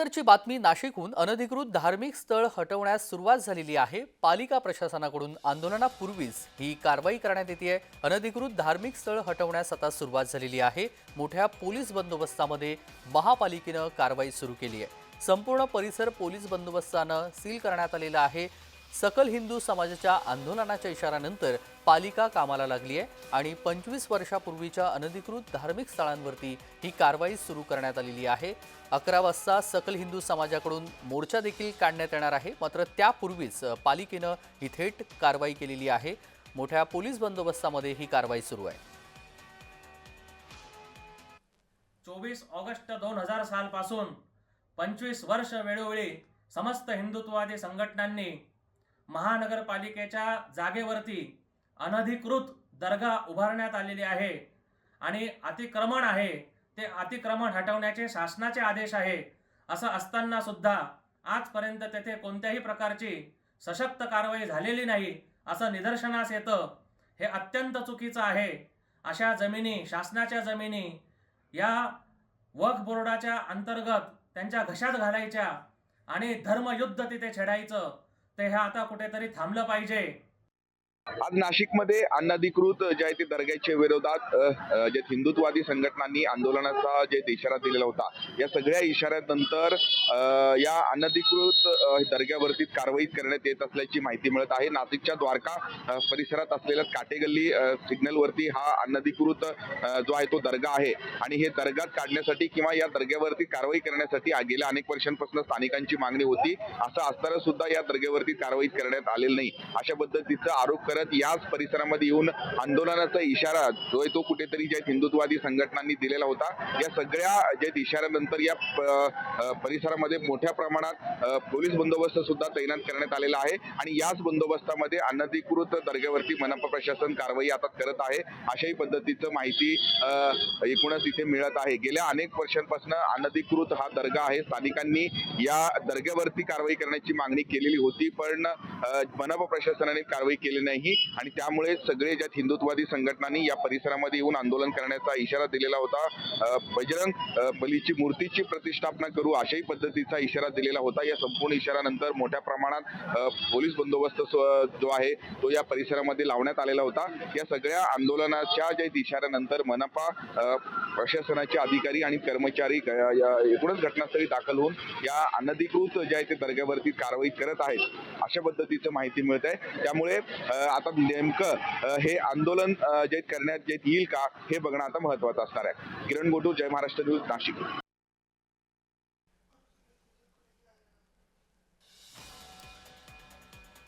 त्यानंतरची बातमी नाशिकहून अनधिकृत धार्मिक स्थळ हटवण्यास सुरुवात झालेली आहे. पालिका प्रशासनाकडून आंदोलनापूर्वीच ही कारवाई करण्यात येते अनधिकृत धार्मिक स्थळ हटवण्यास आता सुरुवात झालेली आहे. मोठ्या पोलीस बंदोबस्तामध्ये महापालिकेनं कारवाई सुरू केली आहे. संपूर्ण परिसर पोलीस बंदोबस्तानं सील करण्यात आलेला आहे. सकल हिंदू समाजाच्या आंदोलनाच्या इशाऱ्यानंतर पालिका कामाला लागली आहे आणि पंचवीस वर्षापूर्वीच्या अनधिकृत धार्मिक स्थळांवरती ही कारवाई सुरू करण्यात आलेली आहे. अकरा वाजता सकल हिंदू समाजाकडून मोर्चा देखील काढण्यात येणार आहे. मात्र त्यापूर्वीच पालिकेनं ही थेट कारवाई केलेली आहे. मोठ्या पोलीस बंदोबस्तामध्ये ही कारवाई सुरू आहे. चोवीस ऑगस्ट दोन हजार सालपासून पंचवीस वर्ष वेळोवेळी समस्त हिंदुत्ववादी संघटनांनी महानगरपालिकेच्या जागेवरती अनधिकृत दर्गा उभारण्यात आलेली आहे आणि अतिक्रमण आहे. ते अतिक्रमण हटवण्याचे शासनाचे आदेश आहे असं असताना सुद्धा आजपर्यंत तेथे कोणत्याही प्रकारची सशक्त कारवाई झालेली नाही असं निदर्शनास येतं. हे अत्यंत चुकीचं आहे. अशा जमिनी शासनाच्या जमिनी या वक्फ बोर्डाच्या अंतर्गत त्यांच्या घशात घालायच्या आणि धर्मयुद्ध तिथे छेडायचं ते हे आता कुठेतरी थांबलं पाहिजे. आज नाशिकमध्ये अनधिकृत जे आहे ते दर्ग्याच्या विरोधात जे हिंदुत्ववादी संघटनांनी आंदोलनाचा जे इशारा दिलेला होता या सगळ्या इशाऱ्यानंतर या अनधिकृत दर्ग्यावरती कारवाई करण्यात येत असल्याची माहिती मिळत आहे. नाशिकच्या द्वारका परिसरात असलेल्या काटेगल्ली सिग्नलवरती हा अनधिकृत जो आहे तो दर्गा आहे. आणि हे दर्गा काढण्यासाठी किंवा या दर्ग्यावरती कारवाई करण्यासाठी गेल्या अनेक वर्षांपासून स्थानिकांची मागणी होती. असं असताना सुद्धा या दर्ग्यावरती कारवाई करण्यात आलेली नाही. अशा पद्धतीचा आरोप करत याच परिसरामध्ये येऊन आंदोलनाचा इशारा जो आहे तो कुठेतरी ज्या हिंदुत्ववादी संघटनांनी दिलेला होता या सगळ्या ज्या इशाऱ्यानंतर या परिसरामध्ये मोठ्या प्रमाणात पोलीस बंदोबस्त सुद्धा तैनात करण्यात आलेला आहे आणि याच बंदोबस्तामध्ये अनधिकृत दर्ग्यावरती मनपा प्रशासन कारवाई आता करत आहे अशाही पद्धतीचं माहिती एकूणच इथे मिळत आहे. गेल्या अनेक वर्षांपासून अनधिकृत हा दर्गा आहे. स्थानिकांनी या दर्ग्यावरती कारवाई करण्याची मागणी केलेली होती पण मनप मनपा प्रशासनाने कारवाई केली नाही. आणि त्यामुळे सगळे ज्या हिंदुत्ववादी संघटनांनी या परिसरामध्ये येऊन आंदोलन करण्याचा इशारा दिलेला होता बजरंग बलीची मूर्तीची प्रतिष्ठापना करू अशाही पद्धतीचा इशारा दिलेला होता. या संपूर्ण इशाऱ्यानंतर मोठ्या प्रमाणात पोलीस बंदोबस्त जो आहे तो या परिसरामध्ये लावण्यात आलेला होता. या सगळ्या आंदोलनाच्या ज्या इशाऱ्यानंतर मनपा प्रशासनाचे अधिकारी आणि कर्मचारी एकूणच घटनास्थळी दाखल होऊन या अनधिकृत जे आहे ते दर्ग्यावरती कारवाई करत आहेत अशा पद्धतीचं माहिती मिळत आहे. त्यामुळे आता नेमकं हे आंदोलन जे करण्यात जे येईल का हे बघणं आता महत्वाचं असणार आहे. किरण गोटू जय महाराष्ट्र न्यूज नाशिक.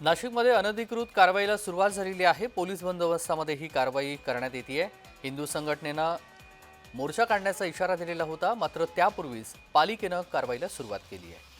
नाशिकमध्ये अनधिकृत कारवाईला सुरुवात झालेली आहे. पोलीस बंदोबस्तामध्ये ही कारवाई करण्यात येते हिंदू संघटनेनं मोर्चा काढण्याचा इशारा दिलेला होता मात्र त्यापूर्वीच पालिकेनं कारवाईला सुरुवात केली आहे.